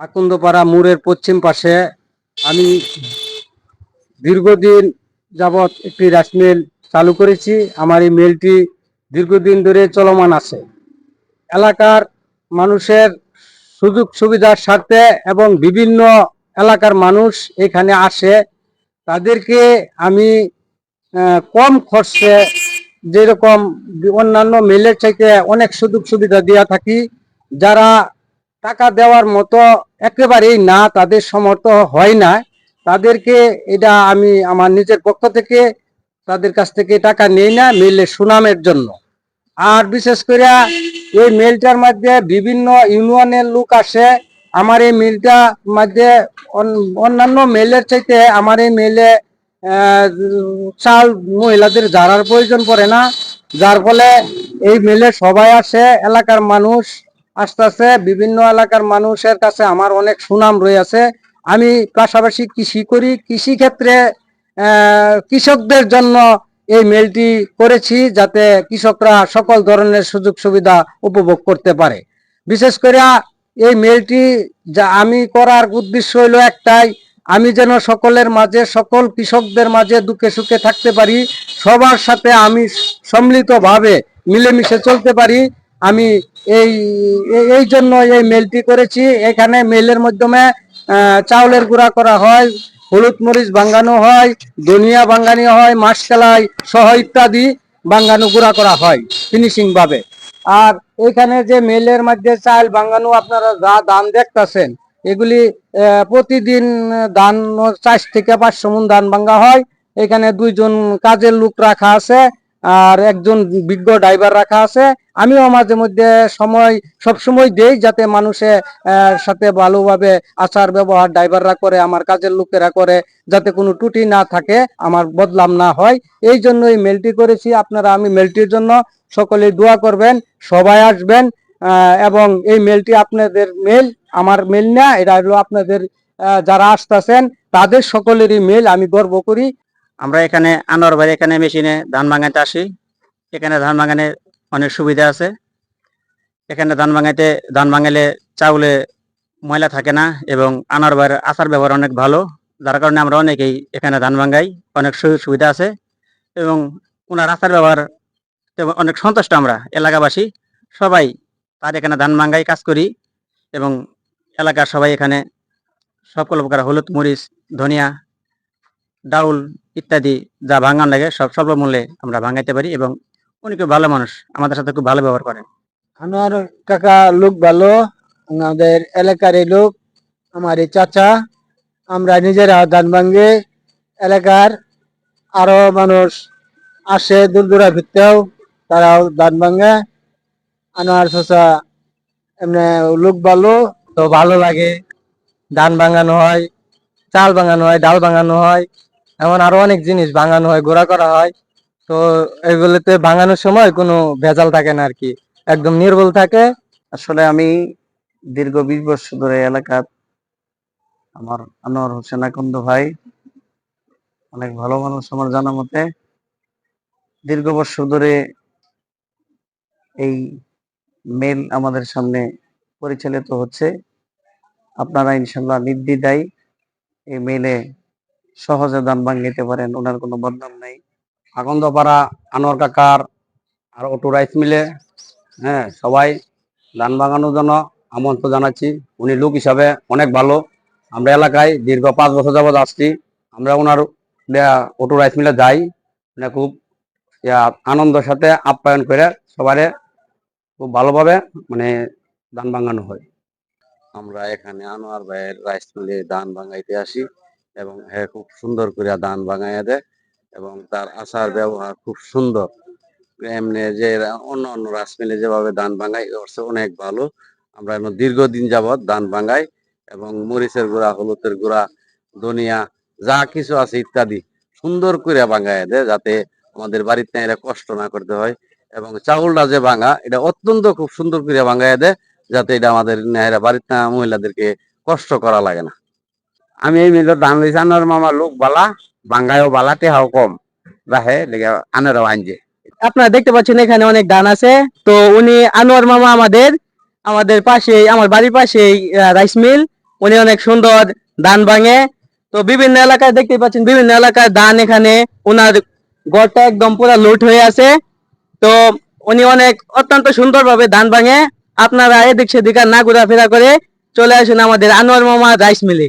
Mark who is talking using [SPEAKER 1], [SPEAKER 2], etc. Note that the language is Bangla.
[SPEAKER 1] আকন্দপাড়া মোড়ের পশ্চিম পাশে আমি দীর্ঘদিন যাবৎ একটি রাইস মিল চালু করেছি। আমার এই মিলটি দীর্ঘদিন ধরে চলমান আছে। এলাকার মানুষের সুযোগ সুবিধার স্বার্থে এবং বিভিন্ন এলাকার মানুষ এখানে আসে। তাদেরকে আমি কম খরচে যেরকম অন্যান্য মেলের চাইতে অনেক সুযোগ সুবিধা দেওয়া থাকি। যারা টাকা দেওয়ার মতো একেবারেই না, তাদের সমর্থ হয় না। তাদেরকে এটা আমি আমার নিজের পক্ষ থেকে তাদের কাছ থেকে টাকা নেই না মেলের সুনামের জন্য। আর বিশেষ করে এই মেলটার মধ্যে বিভিন্ন ইউনিয়নের লোক আসে। আমার এই মিলটা মধ্যে অন্যান্য মেলের চাইতে আমার এই মেলে চাল মহিলাদের জারার প্রয়োজন পড়ে না। যার ফলে এই মেলে সবাই আসে, এলাকার মানুষ আসতেছে, বিভিন্ন এলাকার মানুষের কাছে আমার অনেক সুনাম রয়েছে। আমি পাশাপাশি কৃষি করি। কৃষি ক্ষেত্রে কৃষকদের জন্য এই মেলটি করেছি যাতে কৃষকরা সকল ধরনের সুযোগ সুবিধা উপভোগ করতে পারে। বিশেষ করে এই মেলটি যা আমি করার উদ্দেশ্য হলো একটাই, আমি যেন সকলের মাঝে, সকল কৃষকদের মাঝে দুঃখে সুখে থাকতে পারি, সবার সাথে আমি সম্মিলিতভাবে মিলেমিশে চলতে পারি। আমি এই, এই- জন্য এই মেলটি করেছি। এখানে মেলের মাধ্যমে চাউলের গুঁড়া করা হয়, হলুদ মরিচ বাঙ্গানো হয়, ধনিয়া বাঙ্গানি হয় মাসকালাই সহ ইত্যাদি বাঙ্গানো গুঁড়া করা হয় ফিনিশিং ভাবে। আর এখানে যে মেলের মধ্যে চাল বাঙ্গানো আপনারা যা দাম দেখতেছেন, এগুলি প্রতিদিন ধান চার থেকে পাঁচশো মন ধান ভাঙ্গা হয়। এখানে দুইজন কাজের লোক রাখা আছে। আর একজন বিজ্ঞ ড্রাইভার রাখা আছে। আমিও মাঝে মধ্যে সময় সব সময় দেই যাতে মানুষে আহ, সাথে ভালোভাবে আচার ব্যবহার ড্রাইভাররা করে আমার কাজের লোকেরা করে যাতে কোনো ত্রুটি না থাকে আমার বদলাম না হয়। এই জন্য এই মেলটি করেছি। আপনারা আমি মেলটির জন্য সকলে দোয়া করবেন সবাই আসবেন এবং এই মেলটি আপনাদের মেল আমার মেল না এটা হলো আপনাদের যারা আসতেছেন তাদের সকলেরই মেল আমি গর্ব করি।
[SPEAKER 2] আমরা এখানে আনোয়ার বাড়ি এখানে মেশিনে ধান ভাঙাইতে আসি। এখানে ধান ভাঙানোর অনেক সুবিধা আছে। এখানে ধান ভাঙাইতে, ধান ভাঙাইলে চাউলে ময়লা থাকে না এবং আনোয়ার বাড়ির আচার ব্যবহার অনেক ভালো। যার কারণে আমরা অনেকেই এখানে ধান ভাঙাই। অনেক সুযোগ সুবিধা আছে এবং ওনার আচার ব্যবহার অনেক সন্তুষ্ট আমরা, এলাকাবাসী। সবাই তার এখানে ধান ভাঙ্গাই কাজ করি এবং এলাকার সবাই এখানে সকল প্রকার হলুদ, মরিচ, ধনিয়া ডাউল ইত্যাদি যা ভাঙান লাগে, সব স্বল্প মূল্যে আমরা ভাঙাইতে পারি এবং উনি খুব ভালো মানুষ, আমাদের সাথে খুব ভালো ব্যবহার করেন।
[SPEAKER 1] আমার কাকা লোক ভালো, আমাদের এলাকার লোক আমার এই চাচা, আমরা নিজেরা ধান ভাঙ্গে এলাকার আরও মানুষ আসে দূর দূরা ভিত্তেও, তারাও ধান ভাঙ্গে আনোয়ার চাচা এমনি লোক ভালো, তো ভালো লাগে। ধান ভাঙানো হয়, চাল ভাঙানো হয়, ডাল ভাঙানো হয় এমন আরও অনেক জিনিস ভাঙানো হয়, গোড়া করা হয়। তো এগুলোতে ভাঙানোর সময় কোনো ভেজাল থাকে না আর কি একদম নির্ভুল থাকে।
[SPEAKER 2] আসলে আমি দীর্ঘ বিশ বছর ধরে এলাকার আমার আনোয়ার হোসেন আকন্দ ভাই, অনেক ভালো মানুষ আমার জানা মতে। দীর্ঘ বছর ধরে এই মেল আমাদের সামনে পরিচালিত হচ্ছে। আপনারা ইনশাল্লাহ নির্দ্বিধায় এই মেলে সহজে দান ভাঙিতে পারেন, ওনার কোনো বদনাম নাই।
[SPEAKER 1] আকন্দপাড়া আনোয়ার কাকার আর অটো রাইস মিলে হ্যাঁ সবাই ধান বাগানোর জন্য আমন্ত্রণ জানাচ্ছি। উনি লোক হিসাবে অনেক ভালো। আমরা এলাকায় দীর্ঘ পাঁচ বছর যাবৎ আসছি। আমরা ওনার অটো রাইস মিলে যাই। মানে খুব আনন্দের সাথে আপ্যায়ন করে সবারে খুব ভালোভাবে মানে ধান ভাঙানো হয়। আমরা এখানে আনোয়ার ভাইয়ের রাইস মিলে ধান ভাঙাইতে আসি। এবং হ্যাঁ খুব সুন্দর করে ধান ভাঙাইয়া দেয় এবং তার আচার ব্যবহার খুব সুন্দর। এমনি যে অন্য অন্য রাস মিলে যেভাবে ধান ভাঙাই ওর অনেক ভালো। আমরা এখন দীর্ঘদিন যাবৎ ধান ভাঙাই এবং মরিচের গুঁড়া, হলুদের গুঁড়া, ধনিয়া, যা কিছু আছে ইত্যাদি সুন্দর করে ভাঙায় দেয় যাতে আমাদের বাড়িতে এরা কষ্ট না করতে হয়। এবং চাউলটা যে ভাঙা, এটা অত্যন্ত খুব সুন্দর করে ভাঙায় দেয় যাতে এটা আমাদের বাড়িতে মহিলাদেরকে কষ্ট করা লাগে না। আমি এই মিলের ধান লইছি আনার মামা লোক বালা বাঙ্গায়ও বালা টেহাও কম। রাহে লেগে আনারও আনছে
[SPEAKER 2] আপনারা দেখতে পাচ্ছেন, এখানে অনেক ধান আছে। তো উনি আনোয়ার মামা আমাদের আমাদের পাশে আমার বাড়ির পাশে রাইস মিল।
[SPEAKER 3] উনি অনেক সুন্দর ধান ভাঙে। তো বিভিন্ন এলাকায় দেখতে পাচ্ছেন, বিভিন্ন এলাকায় ধান এখানে ওনার গড়টা একদম পুরো লুট হয়ে আছে। তো উনি অনেক অত্যন্ত সুন্দরভাবে ধান ভাঙে। আপনারা এদিক সেদিক না ঘোরাফেরা করে চলে আসুন আমাদের আনোয়ার মামা রাইস মিলে।